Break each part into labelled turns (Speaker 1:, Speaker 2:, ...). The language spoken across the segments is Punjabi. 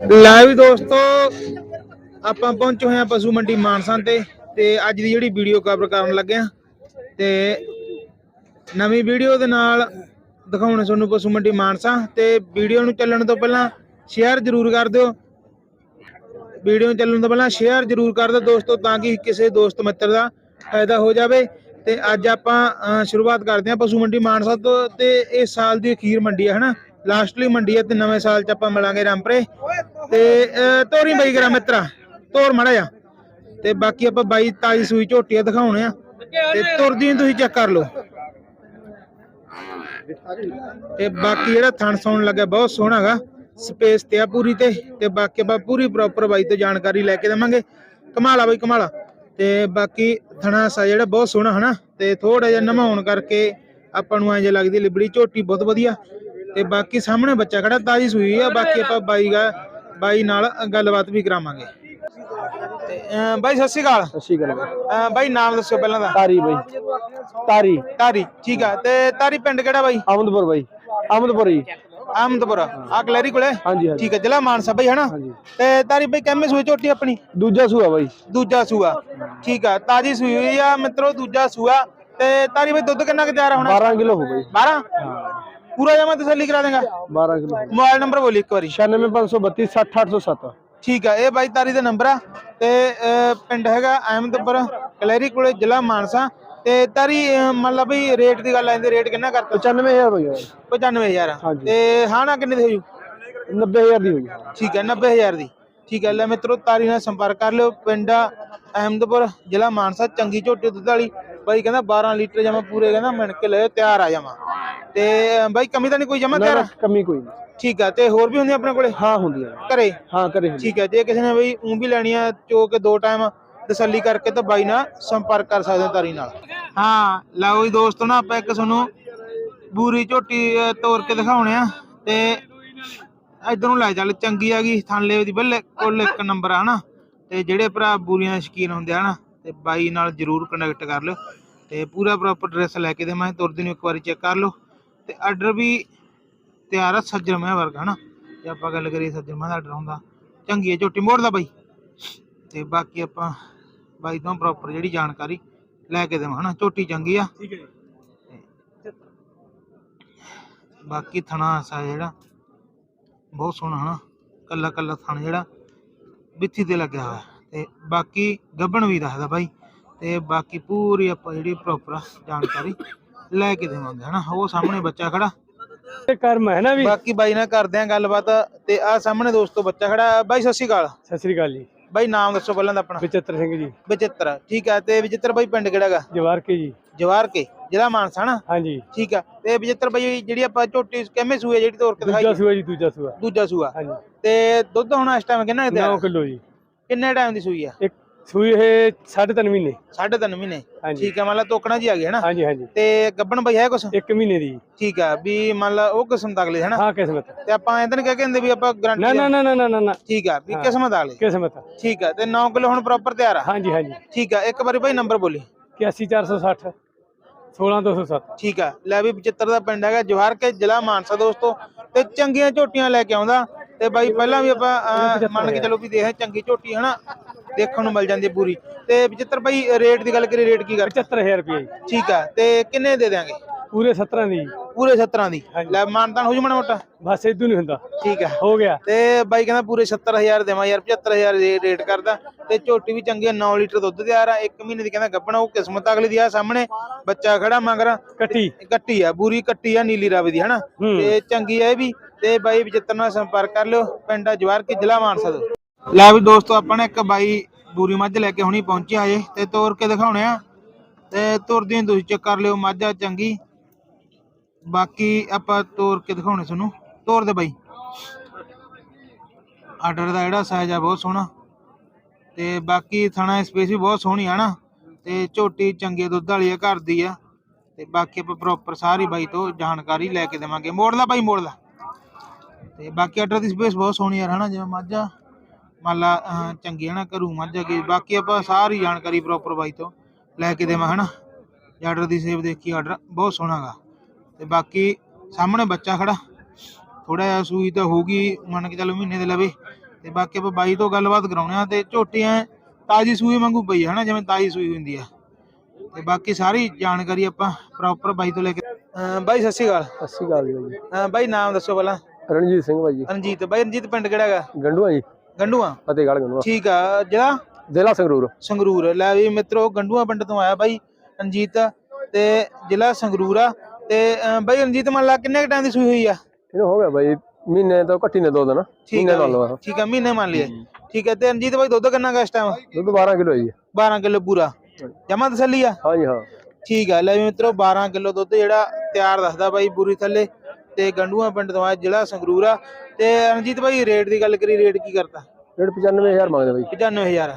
Speaker 1: ਲੈ ਵੀ ਦੋਸਤੋ, ਆਪਾਂ ਪਹੁੰਚੇ ਹੋਏ ਆ ਪਸ਼ੂ ਮੰਡੀ ਮਾਨਸਾ ਤੇ ਤੇ ਅੱਜ ਦੀ ਜਿਹੜੀ ਵੀਡੀਓ ਕਵਰ ਕਰਨ ਲੱਗੇ ਆ ਤੇ ਨਵੀਂ ਵੀਡੀਓ ਦੇ ਨਾਲ ਦਿਖਾਉਣੇ ਤੁਹਾਨੂੰ ਪਸ਼ੂ ਮੰਡੀ ਮਾਨਸਾ, ਤੇ ਵੀਡੀਓ ਨੂੰ ਚੱਲਣ ਤੋਂ ਪਹਿਲਾਂ ਸ਼ੇਅਰ ਜ਼ਰੂਰ ਕਰ ਦਿਓ। ਵੀਡੀਓ ਨੂੰ ਚੱਲਣ ਤੋਂ ਪਹਿਲਾਂ ਸ਼ੇਅਰ ਜ਼ਰੂਰ ਕਰ ਦਿਓ ਦੋਸਤੋ, ਤਾਂ ਕਿ ਕਿਸੇ ਦੋਸਤ ਮਿੱਤਰ ਦਾ ਫਾਇਦਾ ਹੋ ਜਾਵੇ। ਤੇ ਅੱਜ ਆਪਾਂ ਸ਼ੁਰੂਆਤ ਕਰਦੇ ਹਾਂ ਪਸ਼ੂ ਮੰਡੀ ਮਾਨਸਾ ਤੋਂ, ਤੇ ਇਹ ਸਾਲ ਦੀ ਅਖੀਰ ਮੰਡੀ ਹੈ ਹਨਾ? ਲਾਸਟਲੀ ਮੰਡੀ ਹੈ ਤੇ ਨਵੇਂ ਸਾਲ ਚ ਆਪਾਂ ਮਿਲਾਂਗੇ ਰਾਮਪਰੇ। ਤੇ ਤੋਰੀ ਬਾਈ ਕਰਾ ਮਿੱਤਰਾ। ਤੋਰ ਮੜਾ ਜਾ ਤੇ ਬਾਕੀ ਆਪਾਂ ਬਾਈ ਤਾਜੀ ਸੂਈ ਝੋਟੀਆਂ ਦਿਖਾਉਣੇ ਆ। ਤੇ ਤੁਰਦੀ ਤੁਸੀਂ ਚੈੱਕ ਕਰ ਲਓ। ਤੇ ਬਾਕੀ ਜਿਹੜਾ ਥਣ ਸੌਣ ਲੱਗਾ ਬਹੁਤ ਸੋਹਣਾ ਹੈਗਾ। ਸਪੇਸ ਤੇ ਆ ਪੂਰੀ ਤੇ। ਤੇ ਬਾਕੀ ਆਪਾਂ ਪੂਰੀ ਪ੍ਰੋਪਰ ਬਾਈ ਤੋਂ ਜਾਣਕਾਰੀ ਲੈ ਕੇ ਦੇਵਾਂਗੇ। ਕਮਾਲਾ ਬਾਈ, ਕਮਾਲਾ ਤੇ ਬਾਕੀ ਥਣਾ ਸਾ ਜਿਹੜਾ ਬਹੁਤ ਸੋਹਣਾ ਹਨਾ। ਤੇ ਥੋੜਾ ਜਿਹਾ ਨਮਾਉਣ ਕਰਕੇ ਆਪਾਂ ਨੂੰ ਐਂ ਜੇ ਲੱਗਦੀ ਲਿਬੜੀ ਝੋਟੀ ਬਹੁਤ ਵਧੀਆ। ਤੇ ਬਾਕੀ ਸਾਹਮਣੇ ਬੱਚਾ ਖੜਾ ਤਾਜੀ ਸੂਈ ਆ ਬਾਕੀ ਆਪਾਂ ਬਾਈ ਗਾ ਬਾਈ ਨਾਲ ਗੱਲਬਾਤ ਵੀ ਕਰਾਵਾਂਗੇ। ਤੇ ਅਹ ਬਾਈ ਸਤਿ ਸ਼੍ਰੀ ਅਕਾਲ।
Speaker 2: ਸੱਚੀ ਗੱਲ
Speaker 1: ਅਹ ਬਾਈ ਨਾਮ ਦੱਸਿਓ ਪਹਿਲਾਂ ਦਾ
Speaker 2: ਤਾਰੀ ਬਾਈ। ਤਾਰੀ।
Speaker 1: ਤਾਰੀ ਠੀਕ ਆ। ਤੇ ਤਾਰੀ ਪਿੰਡ ਕਿਹੜਾ ਬਾਈ?
Speaker 2: ਅਮਦਪੁਰ ਬਾਈ। ਅਮਦਪੁਰ ਜੀ।
Speaker 1: ਅਹਿਮਦਪੁਰ ਆ ਕਲੈਰੀ ਕੋਲੇ?
Speaker 2: ਹਾਂਜੀ ਹਾਂਜੀ।
Speaker 1: ਠੀਕ ਹੈ ਜ਼ਿਲ੍ਹਾ ਮਾਨਸਾ ਬਾਈ ਹਨਾ?
Speaker 2: ਹਾਂਜੀ।
Speaker 1: ਤੇ ਤਾਰੀ ਬਾਈ ਕਿੰਮੇ ਸੂਈ ਝੋਟੀ ਆਪਣੀ?
Speaker 2: ਦੂਜਾ ਸੂਆ ਬਾਈ।
Speaker 1: ਦੂਜਾ ਸੂਆ। ਠੀਕ ਆ ਤਾਜੀ ਸੂਈ ਹੋਈ ਆ ਮਿੱਤਰੋ ਦੂਜਾ ਸੂਆ। ਤੇ ਤਾਰੀ ਬਾਈ ਦੁੱਧ ਕਿੰਨਾ ਕੁ ਤਿਆਰ ਆ ਹੁਣ?
Speaker 2: 12 ਕਿਲੋ ਹੋ ਗਈ।
Speaker 1: 12 ਪੂਰਾ ਜਮਾ ਤਸੱਲੀ ਕਰਾ ਦੇਗਾ?
Speaker 2: 12 ਕਿਲੋ।
Speaker 1: ਮੋਬਾਈਲ ਨੰਬਰ ਬੋਲੀ ਇੱਕ ਵਾਰੀ।
Speaker 2: 96532 60807
Speaker 1: ਠੀਕ ਆ ਇਹ ਬਾਈ ਤਾਰੀ ਦਾ ਨੰਬਰ ਆ ਤੇ ਅਹ, ਪਿੰਡ ਹੈਗਾ ਅਹਿਮਦਪੁਰ ਕਲੈਰੀ ਕੋਲੇ ਜ਼ਿਲ੍ਹਾ ਮਾਨਸਾ। ਤੇ ਤਾਰੀ ਅਹ, ਮੰਨ ਲਾ ਬਈ ਰੇਟ ਦੀ ਗੱਲ ਆਂਦੀ ਰੇਟ ਕਿੰਨਾ ਕਰਤਾ?
Speaker 2: 95000 ਹੋ ਗਿਆ
Speaker 1: 95000
Speaker 2: ਹਾਂਜੀ।
Speaker 1: ਤੇ ਹਾਣਾ ਕਿੰਨੇ ਦੀ ਹੋਈ?
Speaker 2: 90000 ਦੀ ਹੋ ਗਈ
Speaker 1: ਠੀਕ ਹੈ 90000 ਦੀ। ਠੀਕ ਹੈ ਲੈ ਮਿੱਤਰੋ ਤਾਰੀ ਨਾਲ ਸੰਪਰਕ ਕਰ ਲਿਓ। ਪਿੰਡ ਆ ਅਹਿਮਦਪੁਰ ਜ਼ਿਲ੍ਹਾ ਮਾਨਸਾ ਚੰਗੀ ਝੋਟੀ ਦੁੱਧ ਵਾਲੀ। ਬਾਈ ਕਹਿੰਦਾ 12 ਲੀਟਰ ਜਮਾ ਪੂਰੇ ਕਹਿੰਦਾ ਮਿਣ ਕੇ ਲੈ ਤਿਆਰ ਆ ਜਾਵਾਂ ਤੇ ਬਾਈ ਕਮੀ ਤਾਂ ਨਹੀਂ ਕੋਈ ਜਮਾ
Speaker 2: ਨਾ
Speaker 1: ਤਿਆਰ?
Speaker 2: ਨਾ ਕਮੀ ਕੋਈ ਨਹੀਂ।
Speaker 1: ਠੀਕ ਆ ਤੇ ਹੋਰ ਵੀ ਹੁੰਦੀ ਆਪਣੇ ਕੋਲੇ?
Speaker 2: ਹਾਂ ਹੁੰਦੀ ਹੈ
Speaker 1: ਘਰੇ?
Speaker 2: ਹਾਂ ਹੁੰਦੀ
Speaker 1: ਠੀਕ ਹੈ ਜੇ ਕਿਸੇ ਨੇ ਬਈ ਉਂ ਵੀ ਲੈਣੀ ਆ ਚੋ ਕੇ ਦੋ ਟਾਈਮ ਤਸੱਲੀ ਕਰਕੇ ਤਾਂ ਬਾਈ ਨਾਲ ਸੰਪਰਕ ਕਰ ਸਕਦੇ ਹੋ ਤਾਰੀ ਨਾਲ। ਹਾਂ ਲਓ ਜੀ ਦੋਸਤੋ ਨਾ ਆਪਾਂ ਇੱਕ ਤੁਹਾਨੂੰ ਬੂਰੀ ਝੋਟੀ ਤੋੜ ਕੇ ਦਿਖਾਉਣੇ ਆ। ਤੇ ਇਧਰ ਨੂੰ ਲੈ ਚੱਲ ਚੰਗੀ ਆ ਗਈ ਥਾਂਲੇ ਦੀ ਬੱਲੇ ਕੋਲ ਇੱਕ ਨੰਬਰ ਆ ਹਨਾ? ਤੇ ਜਿਹੜੇ ਭਰਾ ਬੂਰੀਆਂ ਦੇ ਸ਼ੌਕੀਨ ਹੁੰਦੇ ਆ ਨਾ ਤੇ ਬਾਈ ਨਾਲ ਜਰੂਰ ਕਨੈਕਟ ਕਰ ਲਿਓ ਤੇ ਪੂਰਾ ਪ੍ਰੋਪਰ ਡਰੈਸ ਲੈ ਕੇ ਦੇ। ਮੈਂ ਤੁਰਦੀ ਨੂੰ ਇੱਕ ਵਾਰੀ ਚੈੱਕ ਕਰ ਲਓ। ਤੇ ਆਰਡਰ ਵੀ ਤਿਆਰ ਆ ਸੱਜਣ ਮੈਂ ਵਰਗਾ ਹਨਾ? ਜੇ ਆਪਾਂ ਗੱਲ ਕਰੀਏ ਸੱਜਣ ਮੈਂ ਦਾ ਆਰਡਰ ਹੁੰਦਾ ਚੰਗੀ ਹੈ ਝੋਟੀ ਮੋੜ ਦਾ ਬਾਈ। ਤੇ ਬਾਕੀ ਆਪਾਂ ਬਾਈ ਤੋਂ ਪ੍ਰੋਪਰ ਜਿਹੜੀ ਜਾਣਕਾਰੀ ਲੈ ਕੇ ਦੇਵਾਂ ਹਨਾ? ਝੋਟੀ ਚੰਗੀ ਆ।
Speaker 2: ਠੀਕ ਹੈ ਜੀ।
Speaker 1: ਬਾਕੀ ਥਣਾ ਸਾ ਜਿਹੜਾ ਬਹੁਤ ਸੋਹਣਾ ਹਨਾ? ਕੱਲਾ ਕੱਲਾ ਥਣ ਜਿਹੜਾ ਬਿੱਥੀ ਤੇ ਲੱਗਿਆ ਹੋਇਆ। ਤੇ ਬਾਕੀ ਗੱਬਣ ਵੀ ਦੱਸਦਾ ਬਾਈ ਤੇ ਬਾਕੀ ਪੂਰੀ ਆਪਾਂ ਜਿਹੜੀ ਪ੍ਰੋਪਰ ਜਾਣਕਾਰੀ ਲੈ ਕੇ ਦੇਵਾਂਗੇ ਹਨਾ? ਉਹ ਸਾਹਮਣੇ ਬੱਚਾ ਖੜਾ।
Speaker 2: ਇਹ ਕਰਮ ਹੈ ਨਾ ਵੀ?
Speaker 1: ਬਾਕੀ ਬਾਈ ਨਾਲ ਕਰਦੇ ਆਂ ਗੱਲਬਾਤ ਤੇ ਆ ਸਾਹਮਣੇ ਦੋਸਤੋ ਬੱਚਾ ਖੜਾ। ਬਾਈ ਸਤਿ ਸ਼੍ਰੀ ਅਕਾਲ।
Speaker 2: ਸਤਿ ਸ੍ਰੀ ਅਕਾਲ ਜੀ।
Speaker 1: ਬਾਈ ਨਾਮ ਦੱਸੋ ਪਹਿਲਾਂ ਤਾਂ ਆਪਣਾ।
Speaker 2: ਬਚਿੱਤਰ ਸਿੰਘ ਜੀ।
Speaker 1: ਬਚਿੱਤਰ ਠੀਕ ਆ ਤੇ ਬਚਿੱਤਰ ਬਾਈ ਪਿੰਡ ਕਿਹੜਾ ਗਾ?
Speaker 2: ਜਵਾਰ ਕੇ ਜੀ।
Speaker 1: ਜਵਾਰ ਕੇ ਜ਼ਿਲ੍ਹਾ ਮਾਨਸਾ ਨਾ
Speaker 2: ਹਾਂਜੀ।
Speaker 1: ਠੀਕ ਆ ਤੇ ਬਚਿੱਤਰ ਬਾਈ ਜਿਹੜੀ ਆਪਾਂ ਝੋਟੀ ਕਿੰਮੇ ਸੂਏ ਜਿਹੜੀ ਤੋਰ ਕੇ
Speaker 2: ਦੂਜਾ
Speaker 1: ਦਿਖਾਈ
Speaker 2: ਸੂਆ ਜੀ ਦੂਜਾ ਸੂਆ।
Speaker 1: ਦੂਜਾ ਸੂਆ।
Speaker 2: ਹਾਂਜੀ।
Speaker 1: ਤੇ ਦੁੱਧ ਹੁਣ ਇਸ ਟਾਈਮ ਕਿੰਨਾ ਕੁ
Speaker 2: 9
Speaker 1: ਤਿਆਰ
Speaker 2: ਕਿਲੋ ਜੀ।
Speaker 1: ਕਿੰਨੇ ਟਾਈਮ ਦੀ ਸੂਈ ਆ?
Speaker 2: ਇੱਕ ਸੂਈ ਇਹ 3.5 ਮਹੀਨੇ।
Speaker 1: ਸਾਢੇ ਤਿੰਨ ਮਹੀਨੇ।
Speaker 2: ਹਾਂਜੀ।
Speaker 1: ਠੀਕ ਆ ਮੰਨ ਲਾ ਤੋਕਣਾ ਜੀ ਆ ਗਈ ਹਨਾ
Speaker 2: ਹਾਂਜੀ ਹਾਂਜੀ।
Speaker 1: ਤੇ ਗੱਬਣ ਬਾਈ ਹੈ ਕੁਛ?
Speaker 2: ਇੱਕ ਮਹੀਨੇ ਦੀ।
Speaker 1: ਠੀਕ ਆ ਵੀ ਮੰਨ ਲਾ ਉਹ ਕਿਸਮ ਦਾ ਅਗਲੇ ਹਨਾ
Speaker 2: ਹਾਂ ਕਿਸਮਤ।
Speaker 1: ਤੇ ਆਪਾਂ ਨੀ ਕਹਿ ਕੇ ਹੁੰਦੇ ਵੀ ਆਪਾਂ ਗਾਰੰਟੀ
Speaker 2: ਨਾ ਨਾ ਨਾ ਨਾ ਨਾ ਨਾ
Speaker 1: ਠੀਕ ਆ ਵੀ ਕਿਸਮ ਦਾ ਅਗਲੇ।
Speaker 2: ਕਿਸਮਤ।
Speaker 1: ਠੀਕ ਆ ਤੇ 9 ਕਿਲੋ ਹੁਣ ਪ੍ਰੋਪਰ ਤਿਆਰ ਆ?
Speaker 2: ਹਾਂਜੀ ਹਾਂਜੀ।
Speaker 1: ਠੀਕ ਆ ਇੱਕ ਵਾਰੀ ਭਾਈ ਨੰਬਰ ਬੋਲੀ।
Speaker 2: 81460 16207
Speaker 1: ਠੀਕ ਆ ਲੈ ਵੀ 75 ਦਾ ਪਿੰਡ ਹੈਗਾ ਜਵਾਹਰ ਕੇ ਜ਼ਿਲ੍ਹਾ ਮਾਨਸਾ ਦੋਸਤੋ ਤੇ ਚੰਗੀਆਂ ਝੋਟੀਆਂ ਲੈ ਕੇ ਆਉਂਦਾ। ਤੇ ਬਾਈ ਪਹਿਲਾਂ ਵੀ ਆਪਾਂ ਅਹ, ਮੰਨ ਕੇ ਚਲੋ ਵੀ ਦੇਖਿਆ ਚੰਗੀ ਝੋਟੀ ਹਨਾ ਦੇਖਣ ਨੂੰ ਮਿਲ ਜਾਂਦੀ ਹੈ ਪੂਰੀ। ਤੇ 75 ਬਾਈ ਰੇਟ ਦੀ ਗੱਲ ਕਰੀ ਰੇਟ ਕੀ ਕਰ
Speaker 2: 75000 ਰੁਪਏ। ਜੀ
Speaker 1: ਠੀਕ ਆ ਤੇ ਕਿੰਨੇ ਦੇ ਦਿਆਂਗੇ?
Speaker 2: ਪੂਰੇ 17 ਦੀ। ਜੀ।
Speaker 1: ਪੂਰੇ 17 ਦੀ। ਲੈ ਮਾਨਤਾਨ ਹੋ ਜੂ ਮਾੜਾ ਮੋਟਾ।
Speaker 2: ਬਸ ਇਦੋਂ ਨਹੀਂ ਹੁੰਦਾ।
Speaker 1: ਠੀਕ ਆ।
Speaker 2: ਹੋ ਗਿਆ।
Speaker 1: ਤੇ ਬਾਈ ਕਹਿੰਦਾ ਪੂਰੇ 70000 ਦੇਵਾਂ ਯਾਰ 75000 ਦੇ ਰੇਟ ਕਰਦਾ। ਤੇ ਝੋਟੀ ਵੀ ਚੰਗੀ ਆ 9 ਲੀਟਰ ਦੁੱਧ ਤਿਆਰ ਆ। ਇੱਕ ਮਹੀਨੇ ਦੀ ਕਹਿੰਦਾ ਗੱਬਣਾ ਉਹ ਕਿਸਮਤ ਅਗਲੀ ਦੀ ਆ ਸਾਹਮਣੇ। ਬੱਚਾ ਖੜਾ ਮੰਗਰਾ।
Speaker 2: ਕੱਟੀ।
Speaker 1: ਕੱਟੀ ਆ ਬੂਰੀ ਕੱਟੀ ਆ ਨੀਲੀ ਰਾਵੀ ਦੀ ਹਨਾ?
Speaker 2: ਹੂੰ।
Speaker 1: ਤੇ ਚੰਗੀ ਆ ਇਹ ਵੀ। ਤੇ ਬਾਈ 75 ਨਾਲ ਸੰਪਰਕ ਕਰ ਲਿਓ, ਪਿੰਡ ਜਵਾਰ ਕੇ ਜ਼ਿਲ੍ਹਾ ਮਾਨਸਾ ਤੋਂ। ਲੈ ਵੀ ਦੋਸਤੋ, ਆਪਾਂ ਨੇ ਇੱਕ ਬਾਈ ਬੂਰੀ ਮੱਝ ਲੈ ਕੇ ਹੁਣੀ ਪਹੁੰਚਿਆ ਏ ਤੇ ਤੋਰ ਕੇ ਦਿਖਾਉਣੇ ਆ। ਤੇ ਤੁਰਦੀ ਤੁਸੀਂ ਚੈੱਕ ਕਰ ਲਿਓ, ਮੱਝ ਆ ਚੰਗੀ। ਬਾਕੀ ਆਪਾਂ ਤੋਰ ਕੇ ਦਿਖਾਉਣੇ ਤੁਹਾਨੂੰ। ਤੋਰ ਦੇ ਬਾਈ। ਆਰਡਰ ਦਾ ਜਿਹੜਾ ਸਾਈਜ਼ ਆ ਬਹੁਤ ਸੋਹਣਾ। ਤੇ ਬਾਕੀ ਥਣਾ ਸਪੇਸ ਵੀ ਬਹੁਤ ਸੋਹਣੀ ਆ ਨਾ। ਤੇ ਝੋਟੀ ਚੰਗੇ ਦੁੱਧ ਵਾਲੀ ਆ, ਘਰ ਦੀ ਆ। ਤੇ ਬਾਕੀ ਆਪਾਂ ਪ੍ਰੋਪਰ ਸਾਰੀ ਬਾਈ ਤੋਂ ਜਾਣਕਾਰੀ ਲੈ ਕੇ ਦੇਵਾਂਗੇ। ਮੋੜ ਲਾ ਬਾਈ ਮੋੜ ਲਾ ਤੇ ਬਾਕੀ ਆਰਡਰ ਦੀ ਸਪੇਸ ਬਹੁਤ ਸੋਹਣੀ ਆ ਹਨਾ? ਜਿਵੇਂ ਮੱਝ ਆ ਮੰਨ ਲਾ ਅਹ, ਚੰਗੀ ਹਨਾ? ਘਰੂ ਮੱਝ ਹੈਗੀ ਬਾਕੀ ਆਪਾਂ ਸਾਰੀ ਜਾਣਕਾਰੀ ਪ੍ਰੋਪਰ ਬਾਈ ਤੋਂ ਲੈ ਕੇ ਦੇਵਾਂ ਹਨਾ? ਆਰਡਰ ਦੀ ਸੇਵ ਦੇਖੀ ਆਰਡਰ ਬਹੁਤ ਸੋਹਣਾ ਗਾ। ਤੇ ਬਾਕੀ ਸਾਹਮਣੇ ਬੱਚਾ ਖੜਾ। ਥੋੜਾ ਜਿਹਾ ਸੂਈ ਤਾਂ ਹੋਊਗੀ ਮੰਨ ਕੇ ਚੱਲੋ ਮਹੀਨੇ ਦੇ ਲਵੇ। ਤੇ ਬਾਕੀ ਆਪਾਂ ਬਾਈ ਤੋਂ ਗੱਲਬਾਤ ਕਰਾਉਣੇ ਆ ਤੇ ਝੋਟੀਆਂ ਤਾਜੀ ਸੂਈ ਵਾਂਗੂ ਪਈ ਹਨਾ? ਜਿਵੇਂ ਤਾਜੀ ਸੂਈ ਹੁੰਦੀ ਆ। ਤੇ ਬਾਕੀ ਸਾਰੀ ਜਾਣਕਾਰੀ ਆਪਾਂ ਪ੍ਰੋਪਰ ਬਾਈ ਤੋਂ ਲੈ ਕੇ ਬਾਈ ਸਤਿ ਸ਼੍ਰੀ ਅਕਾਲ।
Speaker 2: ਸਤਿ ਸ਼੍ਰੀ ਅਕਾਲ ਜੀ। ਬਾਈ
Speaker 1: ਨਾਮ ਦੱਸੋ ਪਹਿਲਾਂ।
Speaker 2: ਰਣਜੀਤ ਸਿੰਘ ਬਾਈ ਜੀ।
Speaker 1: ਰਣਜੀਤ ਬਾਈ ਰਣਜੀਤ ਪਿੰਡ ਕਿਹੜਾ ਹੈਗਾ?
Speaker 2: ਗੰਡੂਆ ਜੀ।
Speaker 1: ਗੰਡੂਆ?
Speaker 2: ਫਤਿਹਗੜ੍ਹ ਗੰਡੂਆ।
Speaker 1: ਠੀਕ ਆ ਜਿਹੜਾ
Speaker 2: ਜ਼ਿਲ੍ਹਾ ਸੰਗਰੂਰ।
Speaker 1: ਸੰਗਰੂਰ। ਲੈ ਵੀ ਮਿੱਤਰੋ ਗੰਡੂਆ ਪਿੰਡ ਤੋਂ ਆਇਆ ਬਾਈ ਰਣਜੀਤ ਤੇ ਜ਼ਿਲ੍ਹਾ ਸੰਗਰੂਰ ਆ। ਤੇ ਬਾਈ ਰਣਜੀਤ ਮੰਨ ਲਾ ਕਿੰਨੇ ਟਾਈਮ ਦੀ ਸੂਈ ਹੋਈ ਆ?
Speaker 2: ਇਹਨੂੰ ਹੋ ਗਿਆ ਬਾਈ ਮਹੀਨੇ ਤੋਂ ਘੱਟੀ ਨੇ ਦੋ ਦਿਨ।
Speaker 1: ਠੀਕ
Speaker 2: ਨਾਲ
Speaker 1: ਬਾਈ,
Speaker 2: ਲਵਾ
Speaker 1: ਠੀਕ ਆ ਮਹੀਨੇ ਮੰਨ ਲਿਆ ਠੀਕ ਹੈ ਤੇ ਰਣਜੀਤ ਬਾਈ ਦੁੱਧ ਕਿੰਨਾ ਗਾ ਇਸ ਟਾਈਮ
Speaker 2: ਦੁੱਧ 12 ਕਿਲੋ ਹੈ ਜੀ।
Speaker 1: 12 ਕਿਲੋ ਪੂਰਾ। ਜਮਾ ਤਸੱਲੀ ਆ?
Speaker 2: ਹਾਂ ਜੀ ਹਾਂ।
Speaker 1: ਠੀਕ ਆ ਲੈ ਵੀ ਮਿੱਤਰੋ 12 ਕਿਲੋ ਦੁੱਧ ਜਿਹੜਾ ਤਿਆਰ ਦੱਸਦਾ ਬਾਈ ਬੂਰੀ ਥੱਲੇ। ਤੇ ਗੰਡੂਆ ਪਿੰਡ ਤੋਂ ਆਇਆ ਜ਼ਿਲ੍ਹਾ ਸੰਗਰੂਰ ਆ। ਤੇ ਰਣਜੀਤ ਬਾਈ ਰੇਟ ਦੀ ਗੱਲ ਕਰੀ ਰੇਟ ਕੀ ਕਰਤਾ?
Speaker 2: ਰੇਟ 95000 ਮੰਗਦੇ ਬਾਈ।
Speaker 1: 95000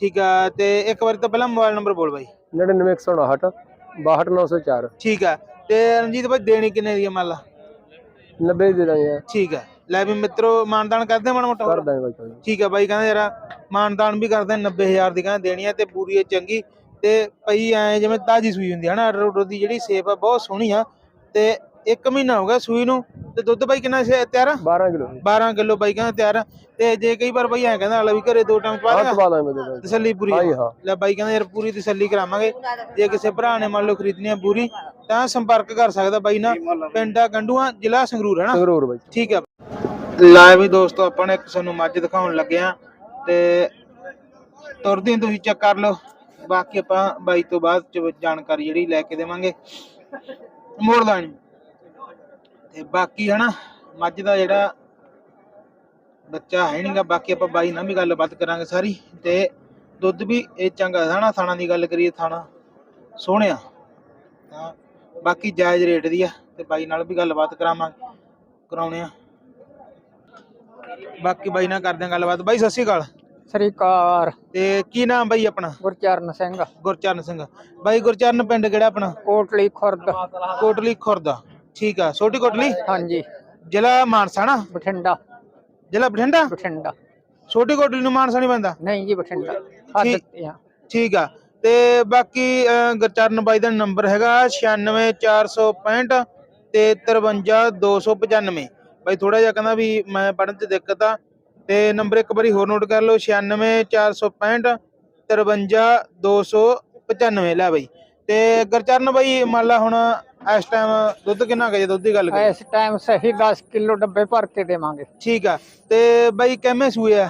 Speaker 1: ਠੀਕ ਆ ਤੇ ਇੱਕ ਵਾਰੀ ਤੋਂ ਪਹਿਲਾਂ ਮੋਬਾਈਲ ਨੰਬਰ ਬੋਲ ਬਾਈ।
Speaker 2: 99159 62904
Speaker 1: ਠੀਕ ਆ ਤੇ ਰਣਜੀਤ ਬਾਈ ਦੇਣੀ ਕਿੰਨੇ ਦੀ ਆ ਮੰਨ ਲਾ?
Speaker 2: 90 ਦੇ ਦਾਂਗੇ
Speaker 1: ਠੀਕ ਆ ਲੈ ਵੀ ਮਿੱਤਰੋ ਮਾਨਦਾਨ ਕਰਦੇ ਮਾੜਾ ਮੋਟਾ।
Speaker 2: ਕਰ ਦਾਂਗੇ ਬਾਈ।
Speaker 1: ਠੀਕ ਆ ਬਾਈ ਕਹਿੰਦਾ ਯਾਰ ਮਾਨਦਾਨ ਵੀ ਕਰਦੇ 90000 ਦੀ ਕਹਿੰਦਾ ਦੇਣੀ ਆ ਤੇ ਪੂਰੀ ਇਹ ਚੰਗੀ। ਤੇ ਪਈ ਐ ਜਿਵੇਂ ਤਾਜੀ ਸੂਈ ਹੁੰਦੀ ਹੈ ਨਾ ਰੋਡੋ ਦੀ ਜਿਹੜੀ ਸੇਪ ਆ ਬਹੁਤ ਸੋਹਣੀ ਆ। ਤੇ ਇੱਕ ਮਹੀਨਾ ਹੋ ਗਿਆ ਸੂਈ ਨੂੰ। ਤੇ ਦੁੱਧ ਬਾਈ ਕਿੰਨਾ ਸੇ- ਤਿਆਰ? ਆ
Speaker 2: 12 ਕਿਲੋ।
Speaker 1: 12 ਕਿਲੋ ਬਾਈ ਕਹਿੰਦਾ ਤਿਆਰ। ਆ ਤੇ ਜੇ ਕਈ ਵਾਰ ਬਾਈ ਐ ਕਹਿੰਦਾ ਅਲਾ ਵੀ ਘਰੇ ਦੋ ਟਾਈਮ ਪਾ ਦੇਗਾ ਤਸੱਲੀ ਪੂਰੀ ਲੈ ਬਾਈ ਕਹਿੰਦਾ ਯਾਰ ਪੂਰੀ ਤਸੱਲੀ ਕਰਾਵਾਂਗੇ। ਜੇ ਕਿਸੇ ਭਰਾ ਨੇ ਮੰਨ ਲਓ ਖਰੀਦਣੀ ਆ ਪੂਰੀ ਤਾਂ ਸੰਪਰਕ ਕਰ ਸਕਦਾ ਬਾਈ ਨਾਲ। ਪਿੰਡਾ ਗੰਡੂਆ ਜ਼ਿਲ੍ਹਾ ਸੰਗਰੂਰ ਹੈ ਨਾ?
Speaker 2: ਸੰਗਰੂਰ ਬਾਈ।
Speaker 1: ਠੀਕ ਹੈ ਲੈ ਵੀ ਦੋਸਤੋ ਆਪਾਂ ਨੇ ਇੱਕ ਤੁਹਾਨੂੰ ਮੱਝ ਦਿਖਾਉਣ ਲੱਗੇ ਆ। ਤੇ ਤੁਰਦੇ ਤੁਸੀਂ ਚੈੱਕ ਕਰ ਲਓ। ਬਾਕੀ ਆਪਾਂ ਬਾਈ ਤੋਂ ਬਾਅਦ ਚ ਜਾਣਕਾਰੀ ਜਿਹੜੀ ਲੈ ਕੇ ਦੇਵਾਂਗੇ। ਮੋੜਦਾ ਨਹੀਂ ਤੇ ਬਾਕੀ ਹਨਾ ਮੱਝ ਦਾ ਜਿਹੜਾ ਬੱਚਾ ਹੈ ਨਹੀਂਗਾ ਬਾਕੀ ਆਪਾਂ ਬਾਈ ਨਾਲ ਵੀ ਗੱਲਬਾਤ ਕਰਾਂਗੇ ਸਾਰੀ। ਤੇ ਦੁੱਧ ਵੀ ਇਹ ਚੰਗਾ ਹਨਾ ਥਾਣਾ ਦੀ ਗੱਲ ਕਰੀਏ ਥਾਣਾ ਸੋਹਣਿਆ। ਤਾਂ ਬਾਕੀ ਜਾਇਜ਼ ਰੇਟ ਦੀ ਆ ਤੇ ਬਾਈ ਨਾਲ ਵੀ ਗੱਲਬਾਤ ਕਰਾਵਾਂਗੇ ਕਰਾਉਣੇ ਆ। ਬਾਕੀ ਬਾਈ ਨਾਲ ਕਰਦੇ ਆ ਗੱਲਬਾਤ। ਬਾਈ ਸਤਿ ਸ਼੍ਰੀ ਅਕਾਲ।
Speaker 3: ਸ੍ਰੀਕਾਰ
Speaker 1: ਤੇ ਕੀ ਨਾਮ ਬਾਈ ਆਪਣਾ?
Speaker 3: ਗੁਰਚਰਨ ਸਿੰਘ।
Speaker 1: ਗੁਰਚਰਨ ਸਿੰਘ। ਬਾਈ ਗੁਰਚਰਨ ਪਿੰਡ ਕਿਹੜਾ ਆਪਣਾ?
Speaker 3: ਕੋਟਲੀ ਖੁਰਦ।
Speaker 1: ਕੋਟਲੀ ਖੁਰਦ। ਠੀਕ ਆ ਛੋਟੀ ਕੋਟਲੀ?
Speaker 3: ਹਾਂਜੀ।
Speaker 1: ਜ਼ਿਲ੍ਹਾ ਮਾਨਸਾ ਨਾ?
Speaker 3: ਬਠਿੰਡਾ।
Speaker 1: ਜ਼ਿਲ੍ਹਾ ਬਠਿੰਡਾ?
Speaker 3: ਬਠਿੰਡਾ।
Speaker 1: ਛੋਟੀ ਕੋਟਲੀ ਨੂੰ ਮਾਨਸਾ ਨਹੀਂ ਪੈਂਦਾ?
Speaker 3: ਨਹੀਂ ਜੀ ਬਠਿੰਡਾ।
Speaker 1: ਠੀਕ।
Speaker 3: ਤੇ ਆ।
Speaker 1: ਠੀਕ ਆ। ਤੇ ਬਾਕੀ ਗੁਰਚਰਨ ਬਾਈ ਦਾ ਨੰਬਰ ਹੈਗਾ 96465 ਤੇ 53295 ਬਾਈ ਥੋੜਾ ਜਿਹਾ ਕਹਿੰਦਾ ਵੀ ਮੈਂ ਪੜਨ ਚ ਦਿੱਕਤ ਆ। ਤੇ ਨੰਬਰ ਇੱਕ ਵਾਰੀ ਹੋਰ ਨੋਟ ਕਰ ਲਓ 96465 53295 ਲੈ ਬਾਈ। ਤੇ ਗੁਰਚਰਨ ਬਾਈ ਮੰਨ ਲਾ ਹੁਣ ਇਸ ਟਾਈਮ ਦੁੱਧ ਕਿੰਨਾ ਕੁ ਜੇ? ਦੁੱਧ ਦੀ ਗੱਲ ਕਰੀ
Speaker 3: ਇਸ ਟਾਈਮ ਸਹੀ 10 ਕਿਲੋ ਡੱਬੇ ਭਰ ਕੇ ਦੇਵਾਂਗੇ।
Speaker 1: ਠੀਕ ਆ। ਤੇ ਬਾਈ ਕਿਵੇਂ ਸੂਏ ਆ?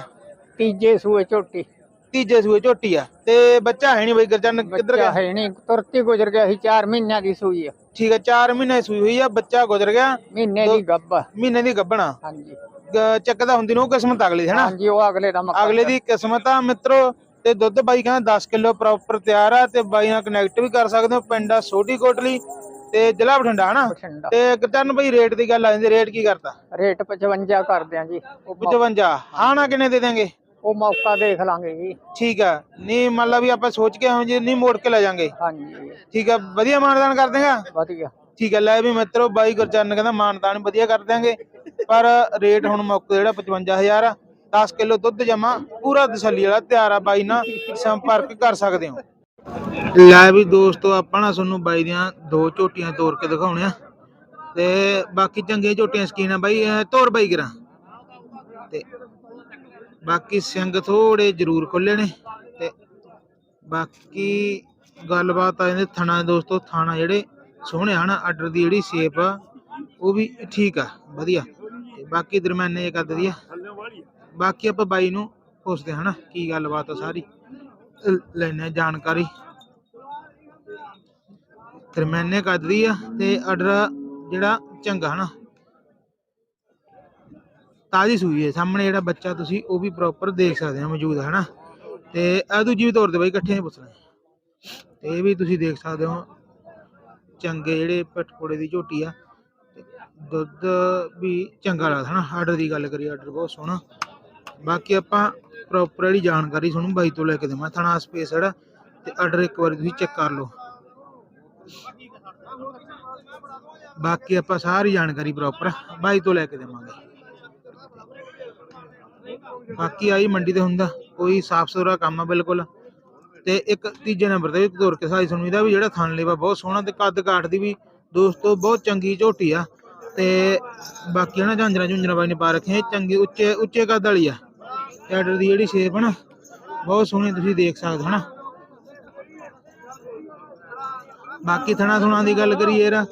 Speaker 3: ਤੀਜੇ ਸੂਏ ਝੋਟੀ।
Speaker 1: ਤੀਜੇ ਸੂਏ ਝੋਟੀ ਆ। ਤੇ ਬੱਚਾ ਹੈ ਨਹੀਂ ਬਾਈ ਗੁਰਚਰਨ ਕਿੱਧਰ ਗਿਆ?
Speaker 3: ਹੈ ਨਹੀਂ। ਤੁਰਤੀ ਗੁਜ਼ਰ ਗਿਆ ਸੀ 4 ਮਹੀਨਿਆਂ ਦੀ ਸੂਈ ਆ।
Speaker 1: ਠੀਕ ਆ 4 ਮਹੀਨੇ ਸੂਈ ਹੋਈ ਆ ਬੱਚਾ ਗੁਜ਼ਰ ਗਿਆ।
Speaker 3: ਮਹੀਨੇ ਦੀ ਗੱਭ।
Speaker 1: ਮਹੀਨੇ ਦੀ ਗੱਭਣਾ
Speaker 3: ਹਾਂਜੀ।
Speaker 1: ਚੱਕਦਾ ਹੁੰਦੀ ਨੂੰ ਉਹ ਕਿਸਮਤ ਅਗਲੀ ਹੈ ਨਾ?
Speaker 3: ਹਾਂਜੀ ਉਹ ਅਗਲੇ ਦਾ ਮਕਾ।
Speaker 1: ਅਗਲੇ ਦੀ ਕਿਸਮਤ ਆ ਮਿੱਤਰੋ। ਤੇ ਦੁੱਧ ਬਾਈ ਕਹਿੰਦਾ 10 ਕਿਲੋ ਪ੍ਰੋਪਰ ਤਿਆਰ ਆ ਤੇ ਬਾਈ ਨਾਲ ਕਨੈਕਟ ਵੀ ਕਰ ਸਕਦੇ ਹੋ ਪਿੰਡ ਛੋਟੀ ਕੋਟਲੀ। ਤੇ ਜ਼ਿਲ੍ਹਾ ਬਠਿੰਡਾ ਹਨਾ?
Speaker 3: ਬਠਿੰਡਾ।
Speaker 1: ਤੇ ਗਰਚਰਨ ਬਾਈ ਰੇਟ ਦੀ ਗੱਲ ਆ ਜਾਂਦੀ ਰੇਟ ਕੀ ਕਰਤਾ
Speaker 3: ਰੇਟ 55 ਕਰਦੇ ਆ ਜੀ। ਉਹ ਮੌ-
Speaker 1: 55 ਹਾਂ ਨਾ ਕਿੰਨੇ ਦੇ ਦੇਂਗੇ
Speaker 3: ਉਹ ਮੌਕਾ ਦੇਖ ਲਾਂਗੇ ਜੀ।
Speaker 1: ਠੀਕ ਆ। ਨਹੀਂ ਮੰਨ ਲਾ ਵੀ ਆਪਾਂ ਸੋਚ ਕੇ ਆਉਂ ਜੇ ਨਹੀਂ ਮੋੜ ਕੇ ਲੈ ਜਾਾਂਗੇ।
Speaker 3: ਹਾਂਜੀ।
Speaker 1: ਠੀਕ ਆ ਵਧੀਆ ਮਾਨਦਾਨ ਕਰ ਦੇਗਾ?
Speaker 3: ਵਧੀਆ।
Speaker 1: ਠੀਕ ਹੈ ਲੈ ਵੀ ਮਿੱਤਰੋ ਬਾਈ ਗੁਰਚਰਨ ਕਹਿੰਦਾ ਮਾਨਦਾਨ ਵਧੀਆ ਕਰ ਦਿਆਂਗੇ। ਪਰ ਰੇਟ ਹੁਣ ਮੁੱਕ ਜਿਹੜਾ 55000 ਆ। 10 ਕਿਲੋ ਦੁੱਧ ਜਮਾ ਪੂਰਾ ਤਸੱਲੀ ਵਾਲਾ ਤਿਆਰ ਆ ਬਾਈ ਨਾਲ। ਸੰਪਰਕ ਕਰ ਸਕਦੇ ਹੋ। ਲੈ ਵੀ ਦੋਸਤੋ, ਆਪਾਂ ਨਾ ਤੁਹਾਨੂੰ ਬਾਈ ਦੀਆਂ ਦੋ ਝੋਟੀਆਂ ਤੋੜ ਕੇ ਦਿਖਾਉਣੇ ਆ। ਤੇ ਬਾਕੀ ਚੰਗੀਆਂ ਝੋਟੀਆਂ ਸਕੀਨ ਆ ਬਾਈ ਤੋੜ ਬਾਈ ਕਰਾਂ। ਤੇ ਬਾਕੀ ਸਿੰਘ ਥੋੜੇ ਜ਼ਰੂਰ ਖੁੱਲੇ ਨੇ। ਤੇ ਬਾਕੀ ਗੱਲਬਾਤ ਆ ਜਾਂਦੇ ਥਣਾ ਦੋਸਤੋ, ਥਾਣਾ ਜਿਹੜੇ ਸੋਹਣੇ ਹਨ ਆਰਡਰ ਦੀ ਜਿਹੜੀ ਸ਼ੇਪ ਆ, ਉਹ ਵੀ ਠੀਕ ਆ, ਵਧੀਆ। ਤੇ ਬਾਕੀ ਦਰਮਿਆਨੇ ਇਹ ਕੱਦ ਦੀ ਬਾਕੀ ਆਪਾਂ ਬਾਈ ਨੂੰ ਪੁੱਛਦੇ ਹਨਾ, ਕੀ ਗੱਲਬਾਤ ਆ ਸਾਰੀ। ਲੈਣੇ ਜਾਣਕਾਰੀ। ਦਰਮਿਆਨੇ ਕੱਦ ਆ ਤੇ ਆਰਡਰ ਜਿਹੜਾ ਚੰਗਾ ਹਨਾ। ਤਾਜੀ ਸੂਈ ਹੈ। ਸਾਹਮਣੇ ਜਿਹੜਾ ਬੱਚਾ ਤੁਸੀਂ ਉਹ ਵੀ ਪ੍ਰੋਪਰ ਦੇਖ ਸਕਦੇ ਹੋ, ਮੌਜੂਦ ਹੈ ਹਨਾ। ਤੇ ਇਹ ਦੂਜੀ ਵੀ ਤੌਰ ਤੇ ਬਾਈ ਇਕੱਠੇ ਨਹੀਂ ਪੁੱਛਣਾ ਤੇ ਇਹ ਵੀ ਤੁਸੀਂ ਦੇਖ ਸਕਦੇ ਹੋ, ਚੰਗੇ ਜਿਹੜੇ ਪਟਕੋੜੇ ਦੀ ਝੋਟੀ ਆ। ਦੁੱਧ ਵੀ ਚੰਗਾ ਲੱਗਦਾ ਹਨਾ। ਆਰਡਰ ਦੀ ਗੱਲ ਕਰੀ ਆਰਡਰ ਬਹੁਤ ਸੋਹਣਾ। ਬਾਕੀ ਆਪਾਂ ਪ੍ਰੋਪਰ ਜਿਹੜੀ ਜਾਣਕਾਰੀ ਤੁਹਾਨੂੰ ਬਾਈ ਤੋਂ ਲੈ ਕੇ ਦੇਵਾਂ, ਥਾਣਾ ਸਪੇਸ ਜਿਹੜਾ, ਤੇ ਆਰਡਰ ਇੱਕ ਵਾਰੀ ਤੁਸੀਂ ਚੈੱਕ ਕਰ ਲਓ। ਬਾਕੀ ਆਪਾਂ ਸਾਰੀ ਜਾਣਕਾਰੀ ਪ੍ਰੋਪਰ ਬਾਈ ਤੋਂ ਲੈ ਕੇ ਦੇਵਾਂਗੇ। ਬਾਕੀ ਆਈ ਮੰਡੀ ਤੇ ਹੁੰਦਾ, ਕੋਈ ਸਾਫ਼ ਸੁਥਰਾ ਕੰਮ ਆ ਬਿਲਕੁਲ। ਤੇ ਇੱਕ ਤੀਜੇ ਨੰਬਰ ਤੇ ਤੁਰ ਕੇ ਸਾਈ ਸੁਣੀ ਦਾ ਵੀ ਜਿਹੜਾ ਥਣ ਲੇਵਾ ਬਹੁਤ ਸੋਹਣਾ ਤੇ ਕੱਦ ਕਾਠ ਦੀ ਵੀ ਦੋਸਤੋ ਬਹੁਤ ਚੰਗੀ ਝੋਟੀ ਆ। ਤੇ ਬਾਕੀ ਹਨਾ ਝਾਂਜਰਾਂ ਝੁੰਜਰਾਂ ਬਾਈ ਨੇ ਪਾ ਰੱਖੇ ਚੰਗੀ ਉੱਚੇ ਉੱਚੇ ਕੱਦ ਵਾਲੀ ਆ। ਆਰਡਰ ਦੀ ਜਿਹੜੀ ਸ਼ੇਪ ਹੈ ਨਾ ਬਹੁਤ ਸੋਹਣੀ ਤੁਸੀਂ ਦੇਖ ਸਕਦੇ ਹੋ ਨਾ। ਬਾਕੀ ਥਣਾ ਥੁਣਾ ਦੀ ਗੱਲ ਕਰੀਏ ਯਾਰ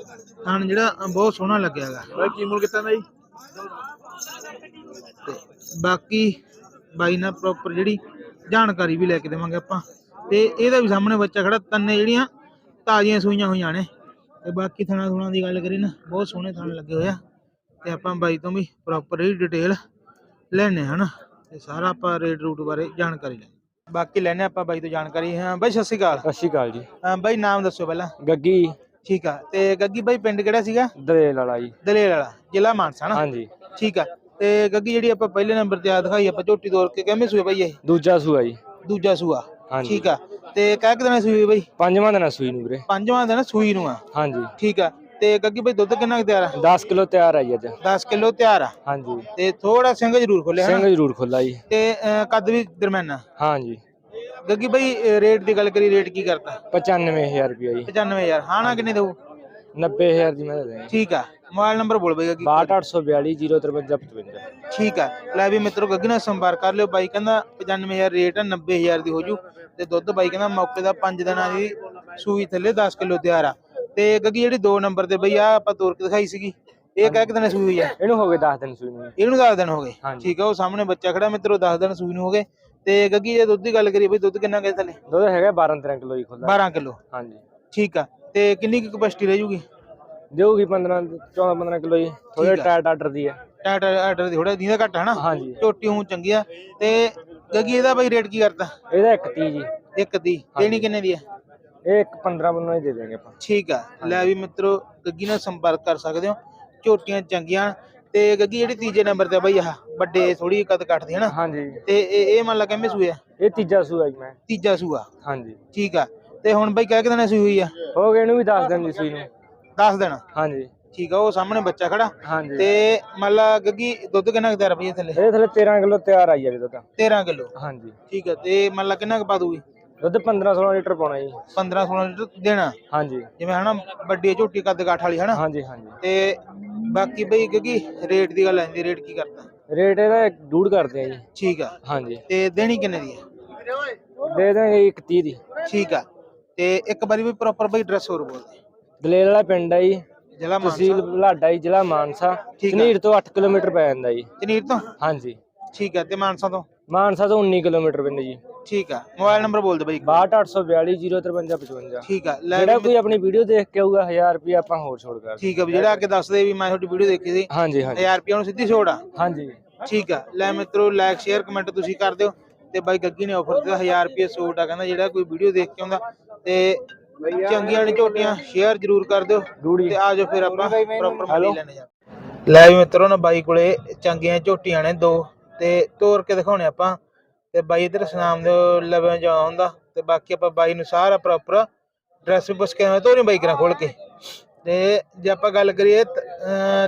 Speaker 1: ਥਣ ਜਿਹੜਾ ਬਹੁਤ ਸੋਹਣਾ ਲੱਗਿਆਗਾ
Speaker 2: ਬਾਈ ਕੀ ਮੁੱਲ ਕਿਤਾ ਬਾਈ?
Speaker 1: ਤੇ ਬਾਕੀ ਬਾਈ ਨਾਲ ਪ੍ਰੋਪਰ ਜਿਹੜੀ ਜਾਣਕਾਰੀ ਵੀ ਲੈ ਕੇ ਦੇਵਾਂਗੇ ਆਪਾਂ। ਤੇ ਇਹਦਾ ਵੀ ਸਾਹਮਣੇ ਬੱਚਾ ਖੜਾ ਤੰਨੇ ਜਿਹੜੀਆਂ ਤਾਜ਼ੀਆਂ ਸੂਈਆਂ ਹੋਈਆਂ ਨੇ। ਤੇ ਬਾਕੀ ਥਣਾ ਥੁਣਾ ਦੀ ਗੱਲ ਕਰੀ ਨਾ ਬਹੁਤ ਸੋਹਣੇ ਥਣ ਲੱਗੇ ਹੋਏ ਆ। ਤੇ ਆਪਾਂ ਬਾਈ ਤੋਂ ਵੀ ਪ੍ਰੋਪਰ ਹੀ ਡਿਟੇਲ ਲੈਣੇ ਹਨ ਤੇ ਸਾਰਾ ਆਪਾਂ ਰੇਟ ਰੂਟ ਬਾਰੇ ਜਾਣਕਾਰੀ ਲੈ ਬਾਕੀ ਲੈਣੇ ਆਪਾਂ ਬਾਈ ਤੋਂ ਜਾਣਕਾਰੀ। ਹਾਂ ਬਾਈ ਸਤਿ ਸ਼੍ਰੀ ਅਕਾਲ।
Speaker 2: ਸਤਿ ਸ਼੍ਰੀ ਅਕਾਲ ਜੀ।
Speaker 1: ਹਾਂ ਬਾਈ ਨਾਮ ਦੱਸੋ ਪਹਿਲਾਂ।
Speaker 2: ਗੱਗੀ।
Speaker 1: ਠੀਕ ਆ ਤੇ ਗੱਗੀ ਬਾਈ ਪਿੰਡ ਕਿਹੜਾ ਸੀਗਾ?
Speaker 2: ਦਲੇਲ ਵਾਲਾ ਜੀ।
Speaker 1: ਦਲੇਲ ਵਾਲਾ ਜ਼ਿਲ੍ਹਾ ਮਾਨਸਾ ਨਾ?
Speaker 2: ਹਾਂਜੀ।
Speaker 1: ਠੀਕ ਆ ਤੇ ਗੱਗੀ ਜਿਹੜੀ ਆਪਾਂ ਪਹਿਲੇ ਨੰਬਰ ਤੇ ਆ ਦਿਖਾਈ ਆਪਾਂ ਝੋਟੀ ਤੋੜ ਕੇ ਕਿਵੇਂ ਸੂਏ ਬਾਈ ਇਹ?
Speaker 2: ਦੂਜਾ ਸੂਆ ਜੀ।
Speaker 1: ਦੂਜਾ ਸੂਆ।
Speaker 2: ਹਾਂਜੀ।
Speaker 1: ਠੀਕ ਆ ਤੇ ਕਹਿ ਕਿ ਦਿਨਾਂ ਸੂਈ ਬਾਈ?
Speaker 2: ਪੰਜਵਾਂ ਦਿਨ ਸੂਈ ਨੂੰ ਵੀਰੇ।
Speaker 1: ਪੰਜਵਾਂ ਦਿਨ ਸੂਈ ਨੂੰ ਆ।
Speaker 2: ਹਾਂਜੀ।
Speaker 1: ਠੀਕ ਆ ਤੇ ਗੱਗੀ ਬਾਈ ਦੁੱਧ ਕਿੰਨਾ ਕੁ ਤਿਆਰ ਆ?
Speaker 2: 10 ਕਿਲੋ ਤਿਆਰ ਆ ਜੀ ਅੱਜ।
Speaker 1: 10 ਕਿਲੋ ਤਿਆਰ ਆ।
Speaker 2: ਹਾਂਜੀ।
Speaker 1: ਤੇ ਥੋੜਾ ਸਿੰਘ ਜ਼ਰੂਰ ਖੋਲਿਆ
Speaker 2: ਸਿੰਘ
Speaker 1: ਹਨਾ
Speaker 2: ਜ਼ਰੂਰ ਖੁੱਲਾ ਜੀ।
Speaker 1: ਤੇ ਕੱਦ ਵੀ ਦਰਮਿਆਨਾ?
Speaker 2: ਹਾਂਜੀ।
Speaker 1: ਗੱਗੀ ਅਹ, ਰੇਟ ਦੀ ਗੱਲ ਕਰੀ ਰੇਟ ਕੀ ਕਰਤਾ?
Speaker 2: 95000 ਰੁਪਇਆ ਜੀ।
Speaker 1: 95000 ਹਾਂ ਨਾ ਕਿੰਨੇ ਦਊ?
Speaker 2: 90000 ਦੀ ਮੈਂ ਦੇ
Speaker 1: ਠੀਕ ਆ। ਮੋਬਾਈਲ ਨੰਬਰ ਬੋਲ ਬਾਈ ਗੱਗੀ।
Speaker 2: 62842 05355
Speaker 1: ਠੀਕ ਆ। ਲੈ ਵੀ ਮਿੱਤਰੋ ਗੱਗੀ ਨਾਲ ਸੰਪਰਕ ਕਰ ਲਿਓ। ਬਾਈ ਕਹਿੰਦਾ 95000 ਰੇਟ ਆ 90000 ਦੀ ਹੋ ਜੂ। ਤੇ ਦੁੱਧ ਬਾਈ ਕਹਿੰਦਾ ਮੌਕੇ ਦਾ 5 ਦਿਨਾਂ ਦੀ ਸੂਈ ਥੱਲੇ 10 ਕਿਲੋ ਤਿਆਰ ਆ। ਤੇ ਗੱਗੀ ਜਿਹੜੀ 2 ਨੰਬਰ ਤੇ ਬਈ ਆ ਆਪਾਂ ਤੋਰ ਕੇ ਦਿਖਾਈ ਸੀਗੀ। ਇਹ ਕਹਿ ਕਿ ਦਿਨ ਸੂਈ ਹੋਈ ਆ।
Speaker 2: ਇਹਨੂੰ ਹੋ ਗਏ 10 ਦਿਨ ਸੂਈ ਨੂੰ।
Speaker 1: ਇਹਨੂੰ 10 ਦਿਨ ਹੋ ਗਏ। ਠੀਕ ਆ ਉਹ ਸਾਹਮਣੇ ਬੱਚਾ ਖੜਾ ਮਿੱਤਰੋ 10 ਦਿਨ ਸੂਈ ਨੂੰ ਹੋ ਗਏ। ਤੇ ਗੱਗੀ ਜੇ ਦੁੱਧ ਦੀ ਗੱਲ ਕਰੀਏ ਬਈ ਦੁੱਧ ਕਿੰਨਾ ਗਏ ਥੱਲੇ?
Speaker 2: ਦੁੱਧ ਹੈਗਾ 12 13 ਕਿਲੋ ਹੀ ਖੁੱਲਾ
Speaker 1: 12 ਕਿਲੋ।
Speaker 2: ਹਾਂਜੀ।
Speaker 1: ਠੀਕ ਆ ਤੇ ਕਿੰਨੀ ਕੁ ਕਪੈਸਿਟੀ ਰਹਿ ਜੂਗੀ?
Speaker 2: ਦੇਊਗੀ 15 14 15 ਕਿਲੋ ਜੀ। ਥੋੜੇ
Speaker 1: ਆ।
Speaker 2: ਟਾਇਟ ਆਰਡਰ ਦੀ ਹੈ
Speaker 1: ਟਾਟ ਆਰਡਰ ਦੀ ਥੋੜਾ ਦੀਦਾ ਘੱਟ ਹਨਾ
Speaker 2: ਹਾਂਜੀ।
Speaker 1: ਝੋਟੀ ਹੂੰ ਚੰਗੀ ਆ। ਤੇ ਗੱਗੀ ਇਹਦਾ ਬਈ ਰੇਟ ਕੀ ਕਰਤਾ?
Speaker 2: ਇਹਦਾ ਇੱਕ 30 ਜੀ।
Speaker 1: ਇੱਕ ਦੀ ਦੇਣੀ ਕਿੰਨੇ ਦੀ ਆ?
Speaker 2: ਇਹ ਇੱਕ 15 ਬੰਨੋ ਹੀ ਦੇ ਦੇਂਗੇ ਆਪਾਂ।
Speaker 1: ਠੀਕ ਆ। ਲੈ ਵੀ ਮਿੱਤਰੋ ਗੱਗੀ ਨਾਲ ਸੰਪਰਕ ਕਰ ਸਕਦੇ ਹੋ। ਝੋਟੀਆਂ ਚੰਗੀਆਂ। ਤੇ ਗੱਗੀ ਜਿਹੜੀ ਤੀਜੇ ਨੰਬਰ ਤੇ ਆ ਬਈ ਆਹ ਵੱਡੇ ਥੋੜੀ ਕਦ ਕੱਟਦੀ ਹੈ ਨਾ?
Speaker 2: ਹਾਂਜੀ।
Speaker 1: ਤੇ ਇਹ ਇਹ ਮੰਨ ਲਾ ਕਿੰਨੇ ਸੂਏ ਆ?
Speaker 2: ਇਹ ਤੀਜਾ ਸੂਆ ਜੀ ਮੈਂ।
Speaker 1: ਤੀਜਾ ਸੂਆ
Speaker 2: ਹਾਂਜੀ।
Speaker 1: ਠੀਕ ਆ। ਤੇ ਹੁਣ ਬਈ ਕਹਿ ਕੇ ਦਿਨਾਂ ਸੂਈ ਹੋਈ ਆ?
Speaker 2: ਹੋ ਗਏ ਇਹਨੂੰ ਵੀ 10 ਦਿਨ ਦੀ ਸੂਈ ਨੂੰ।
Speaker 1: 10 ਦਿਨ।
Speaker 2: ਹਾਂਜੀ।
Speaker 1: ਠੀਕ ਆ ਉਹ ਸਾਹਮਣੇ ਬੱਚਾ ਖੜਾ।
Speaker 2: ਹਾਂਜੀ।
Speaker 1: ਤੇ ਮੰਨ ਲਾ ਗੱਗੀ ਦੁੱਧ ਕਿੰਨਾ ਤਿਆਰ ਪਈ ਥੱਲੇ?
Speaker 2: ਇਹ ਥੱਲੇ 13 ਕਿਲੋ ਤਿਆਰ ਆਈ ਜਾਵੇ ਦੁੱਧ।
Speaker 1: 13 ਕਿਲੋ।
Speaker 2: ਹਾਂਜੀ।
Speaker 1: ਠੀਕ ਆ ਤੇ ਮੰਨ ਲਾ ਕਿੰਨਾ ਕੁ ਪਾ ਦੂਗੀ
Speaker 2: ਦੁੱਧ 15 16 ਲੀਟਰ ਪਾਉਣਾ ਜੀ।
Speaker 1: 15 16 ਲੀਟਰ ਦੇਣਾ?
Speaker 2: ਹਾਂਜੀ।
Speaker 1: ਜਿਵੇਂ ਹਨਾ ਵੱਡੀ ਝੋਟੀ ਕੱਦ ਕਾਠ ਵਾਲੀ ਹਨਾ?
Speaker 2: ਹਾਂਜੀ ਹਾਂਜੀ।
Speaker 1: ਤੇ ਬਾਕੀ ਬਈ ਗੱਗੀ ਰੇਟ ਦੀ ਗੱਲ ਆਂਦੀ ਰੇਟ ਕੀ ਕਰਦਾ
Speaker 2: ਰੇਟ ਇਹਦਾ ਡੂਢ ਕਰਦੇ ਆ ਜੀ।
Speaker 1: ਠੀਕ ਆ।
Speaker 2: ਹਾਂਜੀ।
Speaker 1: ਤੇ ਦੇਣੀ ਕਿੰਨੇ ਦੀ ਆ?
Speaker 2: ਦੇ ਇੱਕ 30 ਦੀ।
Speaker 1: ਠੀਕ ਆ। ਤੇ ਇੱਕ ਵਾਰੀ ਵੀ ਪ੍ਰੋਪਰ ਬਈ ਐਡਰੈਸ ਹੋਰ ਬੋਲ
Speaker 2: ਦਲੇਲ ਵਾਲਾ ਪਿੰਡ ਆ ਜੀ।
Speaker 1: ਜ਼ਿਲ੍ਹਾ ਮਾਨਸਾ।
Speaker 2: ਤਹਿਸੀਲ ਬਲਾਡਾ ਜੀ ਜ਼ਿਲ੍ਹਾ ਮਾਨਸਾ। ਝਨੀਰ ਤੋਂ 8 ਕਿਲੋਮੀਟਰ ਪੈ ਜਾਂਦਾ ਜੀ।
Speaker 1: ਚਨੀਰ ਤੋਂ?
Speaker 2: ਹਾਂਜੀ।
Speaker 1: ਠੀਕ ਆ। ਤੇ ਮਾਨਸਾ ਤੋਂ?
Speaker 2: ਮਾਨਸਾ ਤੋਂ 19 ਕਿਲੋਮੀਟਰ ਪੈਂਦਾ ਜੀ।
Speaker 1: ਠੀਕ ਆ। ਮੋਬਾਈਲ ਨੰਬਰ ਬੋਲ ਦੇ ਬਈ
Speaker 2: 62842 05355
Speaker 1: ਠੀਕ ਆ। ਲੈ
Speaker 2: ਜਿਹੜਾ ਕੋਈ ਆਪਣੀ ਵੀਡੀਓ ਦੇਖ ਕੇ ਆਊਗਾ 1000 ਰੁਪਏ ਆਪਾਂ ਹੋਰ ਛੋੜ ਕਰ
Speaker 1: ਠੀਕ ਆ ਵੀ ਜਿਹੜਾ ਅੱਗੇ ਦੱਸਦੇ ਵੀ ਮੈਂ ਤੁਹਾਡੀ ਵੀਡੀਓ ਦੇਖੀ ਸੀ
Speaker 2: ਹਾਂਜੀ ਹਾਂਜੀ।
Speaker 1: 1000 ਰੁਪਏ ਨੂੰ ਸਿੱਧੀ ਛੋੜ ਆ।
Speaker 2: ਹਾਂਜੀ।
Speaker 1: ਠੀਕ ਆ। ਲੈ ਮਿੱਤਰੋ ਲਾਈਕ ਸ਼ੇਅਰ ਕਮੈਂਟ ਤੁਸੀਂ ਕਰ ਦਿਓ। ਤੇ ਬਾਈ ਗੱਗੀ ਨੇ ਆਫਰ ਦਿੱਤਾ 1000 ਰੁਪਏ ਸੂਟ ਆ। ਕਹਿੰਦਾ ਜਿਹੜਾ ਕੋਈ ਵੀਡੀਓ ਦੇਖ ਕੇ ਆਉਂਦਾ ਤੇ ਚੰਗੀਆਂ ਨੇ ਝੋਟੀਆਂ ਸ਼ੇਅਰ ਜ਼ਰੂਰ ਕਰ ਦਿਓ। ਤੇ ਆ ਜਾਓ ਫਿਰ ਆਪਾਂ ਪ੍ਰੋਪਰ ਮੰਡੀ ਲੈਣੇ ਜਾ। ਲੈ ਵੀ ਮਿੱਤਰੋ ਨਾ ਬਾਈ ਕੋਲੇ ਚੰਗੀਆਂ ਝੋਟੀਆਂ ਨੇ ਦੋ। ਤੇ ਤੋਰ ਕੇ ਦਿਖਾਉਣੇ ਆਪਾਂ। ਤੇ ਬਾਈ ਇਧਰ ਸਨਾਮ ਦੇ ਲਵੇ ਜਾ ਹੁੰਦਾ ਤੇ ਬਾਕੀ ਆਪਾਂ ਬਾਈ ਨੂੰ ਸਾਰਾ ਪ੍ਰੋਪਰ ਡਰੈਸ ਵੀ ਕੇ ਆਵਾਂ ਤੋਰੀ ਬਾਈ ਕਰਾਂ ਖੋਲ ਕੇ। ਤੇ ਜੇ ਆਪਾਂ ਗੱਲ ਕਰੀਏ ਤ-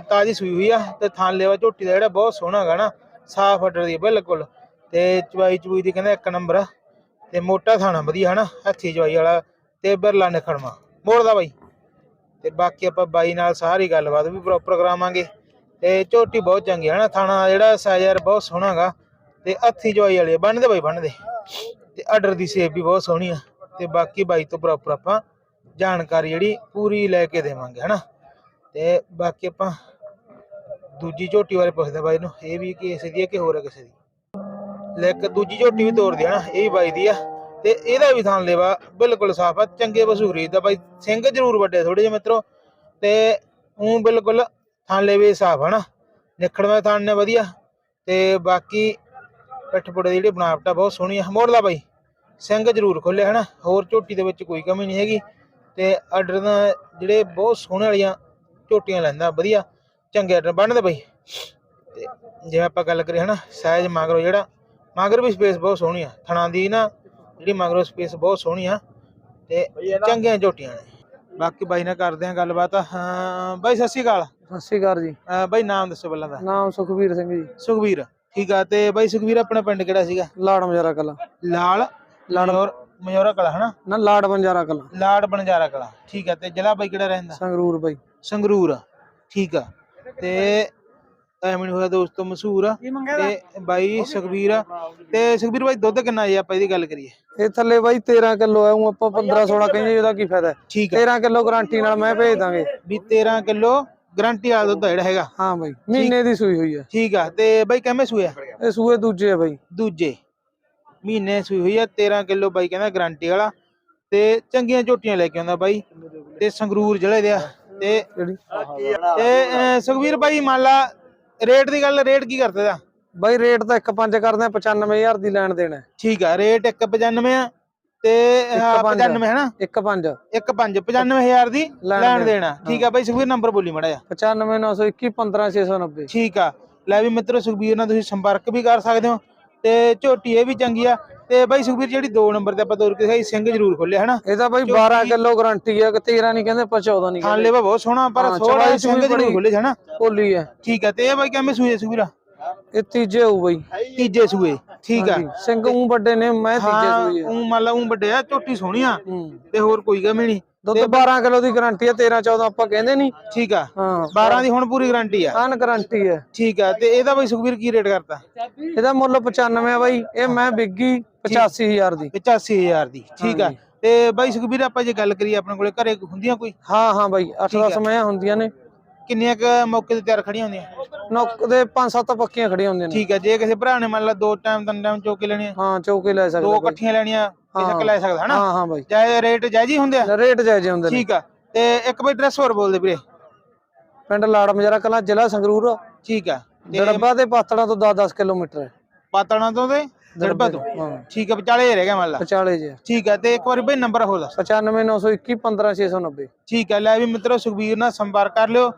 Speaker 1: ਤਾਜ਼ੀ ਸੂਈ ਹੋਈ ਆ ਤੇ ਥਾਂ ਲੈਵਾ ਝੋਟੀ ਦਾ ਜਿਹੜਾ ਬਹੁਤ ਸੋਹਣਾ ਹੈਗਾ ਨਾ, ਸਾਫ਼ ਅੱਡਰ ਦੀ ਬਿਲਕੁਲ। ਤੇ ਚਵਾਈ ਚਵੂਈ ਦੀ ਕਹਿੰਦਾ ਇੱਕ ਨੰਬਰ ਆ। ਤੇ ਮੋਟਾ ਥਾਣਾ ਵਧੀਆ ਹਨਾ, ਹੱਥੀ ਚਵਾਈ ਵਾਲਾ ਤੇ ਬਿਰਲਾ ਨਿਖੜਵਾ ਮੋੜਦਾ ਬਾਈ। ਤੇ ਬਾਕੀ ਆਪਾਂ ਬਾਈ ਨਾਲ ਸਾਰੀ ਗੱਲਬਾਤ ਵੀ ਪ੍ਰੋਪਰ ਕਰਾਵਾਂਗੇ। ਤੇ ਝੋਟੀ ਬਹੁਤ ਚੰਗੀ ਹੈ ਨਾ ਥਾਣਾ ਜਿਹੜਾ ਸਾਇਰ ਬਹੁਤ ਸੋਹਣਾ ਹੈਗਾ। ਤੇ ਹੱਥੀ ਜਵਾਈ ਵਾਲੇ ਬੰਨਦੇ ਬਾਈ ਬੰਨਦੇ ਤੇ ਆਰਡਰ ਦੀ ਸ਼ੇਪ ਵੀ ਬਹੁਤ ਸੋਹਣੀ ਆ। ਤੇ ਬਾਕੀ ਬਾਈ ਤੋਂ ਪ੍ਰੋਪਰ ਆਪਾਂ ਜਾਣਕਾਰੀ ਜਿਹੜੀ ਪੂਰੀ ਲੈ ਕੇ ਦੇਵਾਂਗੇ, ਹਨਾ? ਤੇ ਬਾਕੀ ਆਪਾਂ ਦੂਜੀ ਝੋਟੀ ਬਾਰੇ ਪੁੱਛਦੇ ਬਾਈ ਨੂੰ, ਇਹ ਵੀ ਕਿਸੇ ਦੀ ਹੈ ਕਿ ਹੋਰ ਹੈ ਕਿਸੇ ਦੀ? ਲੈ ਇੱਕ ਦੂਜੀ ਝੋਟੀ ਵੀ ਤੋਰਦੀ ਆ ਨਾ ਇਹ ਵੀ ਬਾਈ ਦੀ ਆ। ਤੇ ਇਹਦਾ ਵੀ ਥਾਂ ਲੇਵਾ, ਬਿਲਕੁਲ ਸਾਫ਼ ਆ, ਚੰਗੇ ਪਸ਼ੂ ਖਰੀਦਦਾ ਬਾਈ, ਸਿੰਘ ਜ਼ਰੂਰ ਵੱਡੇ ਥੋੜੇ ਜਿਹੇ ਮਿੱਤਰੋ। ਤੇ ਉਹ ਬਿਲਕੁਲ ਥਾਂ ਲੇਵੇ ਸਾਫ਼, ਹਨਾ? ਨਿਖੜਵੇਂ ਥਾਂ ਨੇ ਵਧੀਆ। ਤੇ ਬਾਕੀ ਪਿੱਠ ਪੁੜੇ ਦੀ ਜਿਹੜੀ ਬਣਾਵਟ ਆ ਬਹੁਤ ਸੋਹਣੀ ਆ। ਮੋੜਲਾ ਬਾਈ ਸਿੰਘ ਜ਼ਰੂਰ ਖੋਲੇ ਹਨਾ? ਹੋਰ ਝੋਟੀ ਦੇ ਵਿੱਚ ਕੋਈ ਕਮੀ ਨਹੀਂ ਹੈਗੀ। ਤੇ ਆਰਡਰ ਦਾ ਜਿਹੜੇ ਬਹੁਤ ਸੋਹਣੇ ਵਾਲੀਆਂ ਝੋਟੀਆਂ ਲੈਂਦਾ ਵਧੀਆ ਚੰਗੇ ਆਰਡਰ ਬੰਨਦੇ ਬਾਈ। ਤੇ ਜਿਵੇਂ ਆਪਾਂ ਗੱਲ ਕਰੀਏ ਹਨਾ ਸਾਈਜ਼ ਮਗਰੋ ਜਿਹੜਾ ਮਗਰ ਵੀ ਸਪੇਸ ਬਹੁਤ ਸੋਹਣੀ ਆ। ਥਣਾ ਦੀ ਨਾ ਜਿਹੜੀ ਮਗਰੋ ਸਪੇਸ ਬਹੁਤ ਸੋਹਣੀ ਆ। ਤੇ ਚੰਗੀਆਂ ਝੋਟੀਆਂ ਨੇ। ਬਾਕੀ ਬਾਈ ਨਾਲ ਕਰਦੇ ਆ ਗੱਲਬਾਤ। ਹਾਂ ਬਾਈ ਸਤਿ ਸ਼੍ਰੀ ਅਕਾਲ।
Speaker 3: ਸਤਿ ਸ਼੍ਰੀ ਅਕਾਲ ਜੀ।
Speaker 1: ਬਾਈ ਨਾਮ ਦੱਸੋ ਪਹਿਲਾਂ ਦਾ।
Speaker 3: ਨਾਮ ਸੁਖਵੀਰ ਸਿੰਘ ਜੀ।
Speaker 1: ਸੁਖਵੀਰ। ਠੀਕ ਆ ਤੇ ਬਾਈ ਸੁਖਵੀਰ ਆਪਣਾ ਪਿੰਡ ਕਿਹੜਾ ਸੀਗਾ?
Speaker 3: ਲਾੜ ਬੰਜਾਰਾ ਕਲਾ।
Speaker 1: ਲਾਲ ਮਯੋਰ ਮਯੋਰਾ ਕਲਾ ਹਨਾ?
Speaker 3: ਨਾ ਲਾੜ ਬੰਜਾਰਾ ਕਲਾ।
Speaker 1: ਲਾੜ ਬਣਜਾਰਾ ਕਲਾ ਠੀਕ ਆ ਤੇ ਜ਼ਿਲ੍ਹਾ ਬਾਈ ਕਿਹੜਾ ਰਹਿੰਦਾ?
Speaker 3: ਸੰਗਰੂਰ ਬਾਈ।
Speaker 1: ਸੰਗਰੂਰ ਠੀਕ ਆ ਤੇ ਐਵੇਂ ਨਹੀਂ ਹੋਇਆ ਦੋਸਤੋ ਮਸ਼ਹੂਰ। ਆ ਤੇ ਬਾਈ ਸੁਖਬੀਰ ਆ ਤੇ। ਸੁਖਬੀਰ ਬਾਈ ਦੁੱਧ ਕਿੰਨਾ ਜੇ ਆਪਾਂ ਇਹਦੀ ਗੱਲ ਕਰੀਏ?
Speaker 3: ਇਹ ਥੱਲੇ ਬਾਈ 13 ਕਿਲੋ ਹੈ ਉਹ ਆਪਾਂ 15 16 ਕਹਿੰਦੇ ਇਹਦਾ ਕੀ ਫਾਇਦਾ?
Speaker 1: ਠੀਕ ਹੈ
Speaker 3: 13 ਕਿਲੋ ਗਾਰੰਟੀ ਨਾਲ ਮੈਂ ਭੇਜ ਦਾਂਗੇ।
Speaker 1: ਵੀ 13 ਕਿਲੋ ਗਰੰਟੀ ਵਾਲਾ ਦੁੱਧ ਆ ਜਿਹੜਾ ਹੈਗਾ।
Speaker 3: ਹਾਂ ਬਾਈ ਮਹੀਨੇ ਦੀ ਸੂਈ ਹੋਈ ਹੈ
Speaker 1: ਠੀਕ ਆ ਤੇ ਬਾਈ ਕਿਵੇਂ ਸੂਇਆ
Speaker 3: ਇਹ ਸੂਏ ਦੂਜੇ ਆ ਬਾਈ।
Speaker 1: ਦੂਜੇ। ਮਹੀਨੇ ਸੂਈ ਹੋਈ ਆ 13 ਕਿਲੋ ਬਾਈ ਕਹਿੰਦਾ ਗਾਰੰਟੀ ਵਾਲਾ। ਤੇ ਚੰਗੀਆਂ ਝੋਟੀਆਂ ਲੈ ਕੇ ਆਉਂਦਾ ਬਾਈ। ਤੇ ਸੰਗਰੂਰ ਜ਼ਿਲ੍ਹੇ ਦੇ ਆ। ਤੇ ਤੇ ਅਹ, ਸੁਖਬੀਰ ਬਾਈ ਮੰਨ ਲਾ ਰੇਟ ਦੀ ਗੱਲ ਰੇਟ ਕੀ ਕਰਦੇ ਦਾ
Speaker 3: ਬਾਈ ਰੇਟ ਤਾਂ 1.5 ਕਰਦੇ ਆ 95000 ਦੀ ਲੈਣ ਦੇਣਾ।
Speaker 1: ਠੀਕ ਆ ਰੇਟ 195 ਆ। ਤੇ ਆਹ,
Speaker 3: ਇੱਕ ਪੰਜ।
Speaker 1: 95 ਹੈ ਨਾ?
Speaker 3: 1.5
Speaker 1: 15 95000 ਦੀ
Speaker 3: ਲੈਣ ਦੇਣ।
Speaker 1: ਠੀਕ ਆ ਬਾਈ ਸੁਖਬੀਰ ਨੰਬਰ ਬੋਲੀ ਮੜਾ
Speaker 3: 95921 15690
Speaker 1: ਠੀਕ ਆ। ਲੈ ਵੀ ਮਿੱਤਰੋ ਸੁਖਬੀਰ ਨਾਲ ਤੁਸੀਂ ਸੰਪਰਕ ਵੀ ਕਰ ਸਕਦੇ ਹੋ। ਤੇ ਝੋਟੀ ਇਹ ਵੀ ਚੰਗੀ ਆ। ਤੇ ਬਾਈ ਸੁਖਬੀਰ ਜਿਹੜੀ 2 ਨੰਬਰ ਤੇ ਆਪਾਂ ਤੋਰ ਕੇ ਦਿਖਾਈ ਸਿੰਘ ਜ਼ਰੂਰ ਖੋਲਿਆ ਹਨਾ
Speaker 3: ਇਹ ਤਾਂ ਬਾਈ 12 ਕਿਲੋ ਗਾਰੰਟੀ ਹੈ ਕਿ 13 ਨਹੀਂ ਕਹਿੰਦੇ ਆਪਾਂ 14 ਨਹੀਂ ਕਹਿੰਦੇ।
Speaker 1: ਲੈਵਾ ਬਹੁਤ ਸੋਹਣਾ ਪਰ
Speaker 3: ਹਾਂ,
Speaker 1: ਸੋਹਣਾ
Speaker 3: ਚਵਾਈ
Speaker 1: ਸਿੰਘ
Speaker 3: ਚੂਈ
Speaker 1: ਜ਼ਰੂਰ ਖੋਲੇ ਹਨਾ
Speaker 3: ਭੋਲੀ ਹੈ
Speaker 1: ਠੀਕ ਆ ਤੇ ਇਹ ਬਾਈ ਕਿਵੇਂ ਸੂਏ ਸੁਖਬੀਰਾ?
Speaker 3: ਇਹ ਤੀਜੇ ਹੋਊ ਬਾਈ।
Speaker 1: ਤੀਜੇ ਸੂਏ ਠੀਕ ਆ।
Speaker 3: ਸਿੰਘ ਉਹ ਵੱਡੇ ਨੇ ਮੈਂ ਤੀਜੇ
Speaker 1: ਹਾਂ
Speaker 3: ਹੈ
Speaker 1: ਉਹ ਮੰਨ ਲਾ ਉਹ ਵੱਡੇ ਆ ਝੋਟੀ ਸੋਹਣੀ ਆ
Speaker 3: ਹੂੰ।
Speaker 1: ਤੇ ਹੋਰ ਕੋਈ ਕਮੀ ਨਹੀਂ।
Speaker 3: ਦੁੱਧ 12 ਕਿਲੋ ਦੀ ਗਾਰੰਟੀ ਹੈ 13 14 ਆਪਾਂ ਕਹਿੰਦੇ ਨਹੀਂ।
Speaker 1: ਠੀਕ ਆ।
Speaker 3: ਹਾਂ
Speaker 1: 12 ਦੀ ਹੁਣ ਪੂਰੀ ਗਾਰੰਟੀ ਆ।
Speaker 3: ਆਨ ਗਾਰੰਟੀ ਹੈ
Speaker 1: ਠੀਕ ਆ ਤੇ ਇਹਦਾ ਬਾਈ ਸੁਖਬੀਰ ਕੀ ਰੇਟ ਕਰਤਾ?
Speaker 3: ਇਹਦਾ ਮੁੱਲ 95 ਆ ਬਾਈ ਇਹ ਮੈਂ ਵਿਕੀ 85000 ਦੀ।
Speaker 1: 85000 ਦੀ ਠੀਕ ਆ। ਤੇ ਬਾਈ ਸੁਖਬੀਰ ਆਪਾਂ ਜੇ ਗੱਲ ਕਰੀਏ ਆਪਣੇ ਕੋਲੇ ਘਰੇ ਹੁੰਦੀਆਂ ਕੋਈ?
Speaker 3: ਹਾਂ ਹਾਂ ਬਾਈ 8-10 ਮੈਂ ਹੁੰਦੀਆਂ ਨੇ।
Speaker 1: ਕਿੰਨੀਆਂ ਕ ਮੌਕੇ ਤੇ ਤਿਆਰ ਖੜੀਆਂ ਹੁੰਦੀਆਂ?
Speaker 3: ਨੌਕ ਦੇ 5-7 ਪੱਕੀਆਂ ਖੜੀਆਂ ਹੁੰਦੀਆਂ ਨੇ।
Speaker 1: ਠੀਕ ਆ ਜੇ ਕਿਸੇ ਭਰਾ ਨੇ ਮੰਨ ਲਾ ਦੋ ਟਾਈਮ ਤਿੰਨ ਟਾਈਮ ਚੋਕੇ ਲੈਣੀਆਂ
Speaker 3: ਹਾਂ ਚੌਕੇ ਲੈ
Speaker 1: ਦੋ
Speaker 3: ਸਕਦਾ।
Speaker 1: ਇਕੱਠੀਆਂ ਲੈਣੀਆਂ ਕਿਸੇ ਕ ਲੈ ਸਕਦਾ ਹਨਾ?
Speaker 3: ਹਾਂ ਹਾਂ ਬਾਈ
Speaker 1: ਚਾਹੇ ਰੇਟ ਜਾਇਜ਼ ਹੀ ਹੁੰਦੇ ਆ?
Speaker 3: ਰੇਟ ਜਾਇਜ਼ ਹੁੰਦੇ ਨੇ।
Speaker 1: ਠੀਕ ਆ ਤੇ ਇੱਕ ਬਾਈ ਡਰੈਸ ਹੋਰ ਬੋਲਦੇ ਵੀਰੇ।
Speaker 3: ਪਿੰਡ ਲਾੜ ਮਜਰਾ ਕਲਾਂ ਜ਼ਿਲ੍ਹਾ ਸੰਗਰੂਰ।
Speaker 1: ਠੀਕ ਆ ਤੇ
Speaker 3: ਦੜਬਾ ਤੇ ਪਾਤੜਾਂ ਤੋਂ 10-10 ਕਿਲੋਮੀਟਰ ਹੈ।
Speaker 1: ਪਾਤਣਾ ਤੋਂ ਤੇ ਦੜਬਾ ਤੋਂ?
Speaker 3: ਹਾਂ।
Speaker 1: ਠੀਕ ਆ ਵਿਚਾਲੇ ਰਹਿ ਗਿਆ ਮੰਨ ਲਾ।
Speaker 3: ਵਿਚਾਲੇ ਜੇ।
Speaker 1: ਠੀਕ ਆ ਤੇ ਇੱਕ ਵਾਰੀ ਬਈ ਨੰਬਰ ਹੋਰ ਦੱਸ।
Speaker 3: 95921 15690
Speaker 1: ਠੀਕ ਆ ਲੈ ਵੀ ਮਿੱਤਰੋ ਸੁਖਬੀਰ ਨਾਲ ਸੰਪਰਕ ਕਰ ਲਿਓ।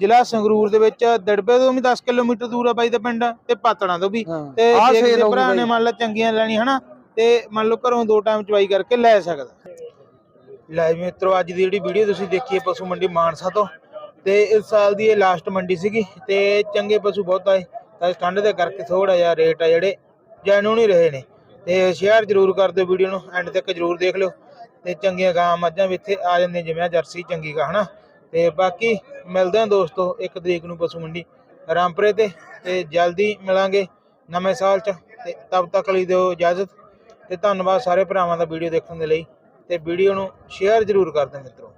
Speaker 1: ਜ਼ਿਲ੍ਹਾ ਸੰਗਰੂਰ ਦੇ ਵਿੱਚ ਦੜਬੇ ਤੋਂ ਵੀ 10 ਕਿਲੋਮੀਟਰ ਦੂਰ ਆ ਬਾਈ ਦਾ ਪਿੰਡ ਤੇ ਪਾਤਣਾ ਤੋਂ ਵੀ। ਤੇ ਜੇ ਕਿਸੇ ਭਰਾ ਨੇ। ਮੰਨ ਲਾ ਚੰਗੀਆਂ ਲੈਣੀ ਹਨਾ ਤੇ ਮੰਨ ਲਓ ਘਰੋਂ ਦੋ ਟਾਈਮ ਚਵਾਈ ਕਰਕੇ ਲੈ ਸਕਦਾ। ਲੈ ਮਿੱਤਰੋ ਅੱਜ ਦੀ ਜਿਹੜੀ ਵੀਡੀਓ ਤੁਸੀਂ ਦੇਖੀ ਹੈ ਪਸ਼ੂ ਮੰਡੀ ਮਾਨਸਾ ਤੋਂ ਤੇ ਇਸ ਸਾਲ ਦੀ ਇਹ ਲਾਸਟ ਮੰਡੀ ਸੀਗੀ ਤੇ ਚੰਗੇ ਪਸ਼ੂ ਬਹੁਤ ਆਏ ਤਾਂ ਠੰਡ ਦੇ ਕਰਕੇ ਥੋੜਾ ਜਿਹਾ ਰੇਟ ਆ ਜਿਹੜੇ ਜੈਨੂਨ ਹੀ ਰਹੇ ਨੇ। ਤੇ ਸ਼ੇਅਰ ਜਰੂਰ ਕਰ ਦਿਓ ਵੀਡੀਓ ਨੂੰ ਐਂਡ ਤੱਕ ਜਰੂਰ ਦੇਖ ਲਿਓ ਤੇ ਚੰਗੀਆਂ ਗਾਂ ਮੱਝਾਂ ਵੀ ਇੱਥੇ ਆ ਜਾਂਦੀਆਂ ਜਿਵੇਂ ਜਰਸੀ ਚੰਗੀ ਗਾ ਹਨਾ। ਤੇ ਬਾਕੀ ਮਿਲਦੇ ਹਾਂ ਦੋਸਤੋ ਇੱਕ ਤਰੀਕ ਨੂੰ ਪਸ਼ੂ ਮੰਡੀ ਰਾਮਪੁਰੇ ਤੇ ਤੇ ਜਲਦੀ ਮਿਲਾਂਗੇ ਨਵੇਂ ਸਾਲ ਚ, ਤੇ ਤਬ ਤੱਕ ਲਈ ਦਿਓ ਇਜਾਜ਼ਤ, ਤੇ ਧੰਨਵਾਦ ਸਾਰੇ ਭਰਾਵਾਂ ਦਾ ਵੀਡੀਓ ਦੇਖਣ ਦੇ ਲਈ, ਤੇ ਵੀਡੀਓ ਨੂੰ ਸ਼ੇਅਰ ਜਰੂਰ ਕਰ ਦਿਓ ਮਿੱਤਰੋ।